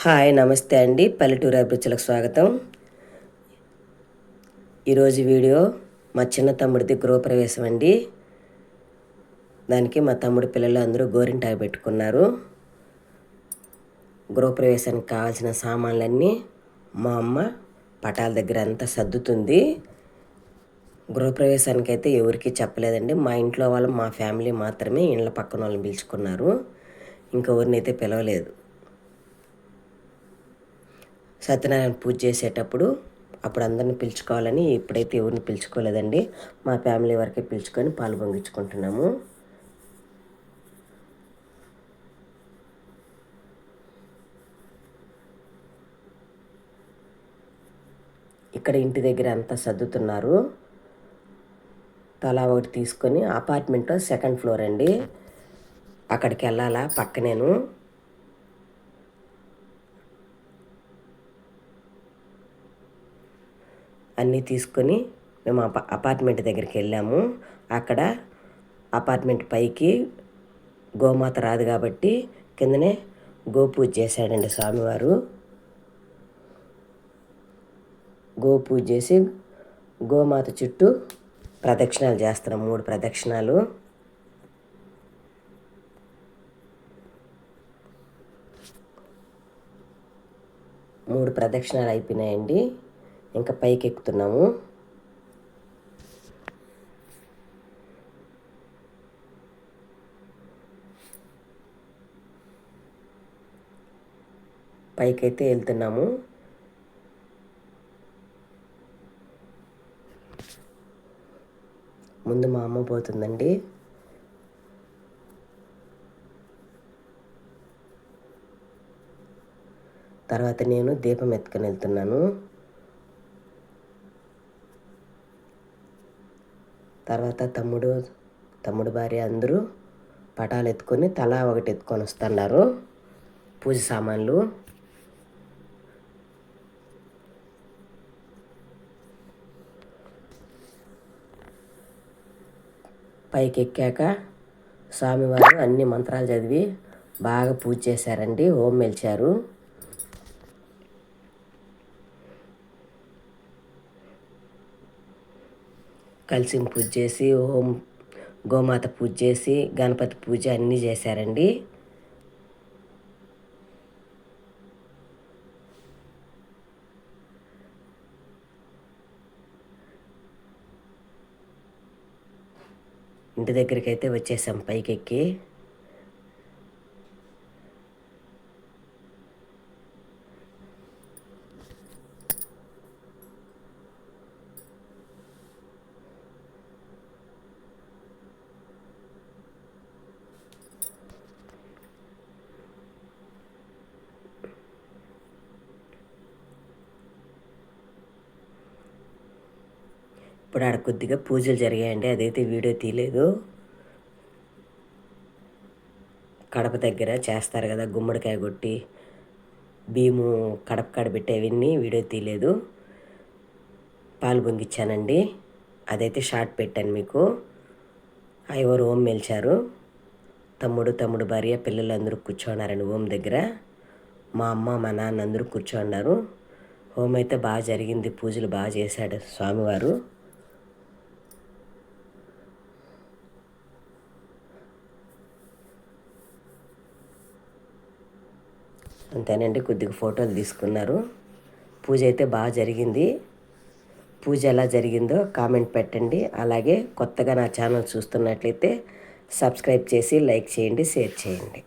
Hi నమస్తే అండి. పల్లెటూరు అభిరుచులకు స్వాగతం. ఈరోజు వీడియో మా చిన్న తమ్ముడిది గృహప్రవేశం అండి. దానికి మా తమ్ముడి పిల్లలు అందరూ గోరింటాకు పెట్టుకున్నారు. గృహప్రవేశానికి కావాల్సిన సామాన్లన్నీ మా అమ్మ పటాల దగ్గర అంతా సర్దుతుంది. గృహప్రవేశానికి అయితే ఎవరికీ చెప్పలేదండి. మా ఇంట్లో వాళ్ళు మా ఫ్యామిలీ మాత్రమే ఇండ్ల పక్కన వాళ్ళని పిలుచుకున్నారు. ఇంకెవరినైతే పిలవలేదు. సత్యనారాయణ పూజ చేసేటప్పుడు అప్పుడు అందరిని పిలుచుకోవాలని ఇప్పుడైతే ఎవరిని పిలుచుకోలేదండి మా ఫ్యామిలీ వరకే పిలుచుకొని పాలు పొంగించుకుంటున్నాము. ఇక్కడ ఇంటి దగ్గర అంతా సర్దుతున్నారు. తలా ఒకటి తీసుకొని అపార్ట్మెంట్ సెకండ్ ఫ్లోర్ అండి. అక్కడికి వెళ్ళాలా? పక్కనేను. అన్నీ తీసుకొని మేము అపా అపార్ట్మెంట్ దగ్గరికి వెళ్ళాము. అక్కడ అపార్ట్మెంట్ పైకి గోమాత రాదు కాబట్టి కిందనే గోపూజ చేశాడండి స్వామివారు. గోపూజ చేసి గోమాత చుట్టూ ప్రదక్షిణాలు చేస్తున్నాం మూడు ప్రదక్షిణాలు. మూడు ప్రదక్షిణాలు అయిపోయినాయండి. ఇంకా పైకి ఎక్కుతున్నాము పైకైతే వెళ్తున్నాము ముందు మా అమ్మ పోతుందండి. తర్వాత నేను దీపం ఎత్తుకొని వెళ్తున్నాను. తర్వాత తమ్ముడు తమ్ముడు భార్య అందరూ పటాలు ఎత్తుకొని తలా ఒకటి ఎత్తుకొని వస్తున్నారు. పూజ సామాన్లు. పైకి ఎక్కాక స్వామివారు అన్ని మంత్రాలు చదివి బాగా పూజ చేశారండి. ఓం మెలిచారు. కలిసి పూజ చేసి ఓం గోమాత పూజ చేసి గణపతి పూజ అన్నీ చేశారండి. ఇంటి దగ్గరికి అయితే వచ్చేసాం పైకెక్కి. ఇప్పుడు ఆడ కొద్దిగా పూజలు జరిగాయండి. అదైతే వీడియో తీయలేదు. కడప దగ్గర చేస్తారు కదా గుమ్మడికాయ కొట్టి భీము కడప కాడ పెట్టేవన్నీ వీడియో తీయలేదు. పాలు పొంగిచ్చానండి. అదైతే షార్ట్ పెట్టాను మీకు. ఐవర్ ఓం మెలిచారు. తమ్ముడు తమ్ముడు భార్య పిల్లలు అందరూ కూర్చోన్నారండి ఓం దగ్గర. మా అమ్మ మా నాన్న అందరూ కూర్చోన్నారు. హోమ్ అయితే బాగా జరిగింది. పూజలు బాగా చేశాడు స్వామివారు. అంతేనండి కొద్దిగా ఫోటోలు తీసుకున్నారు. పూజ అయితే బాగా జరిగింది. పూజ ఎలా జరిగిందో కామెంట్ పెట్టండి. అలాగే కొత్తగా నా ఛానల్ చూస్తున్నట్లయితే సబ్స్క్రైబ్ చేసి లైక్ చేయండి షేర్ చేయండి.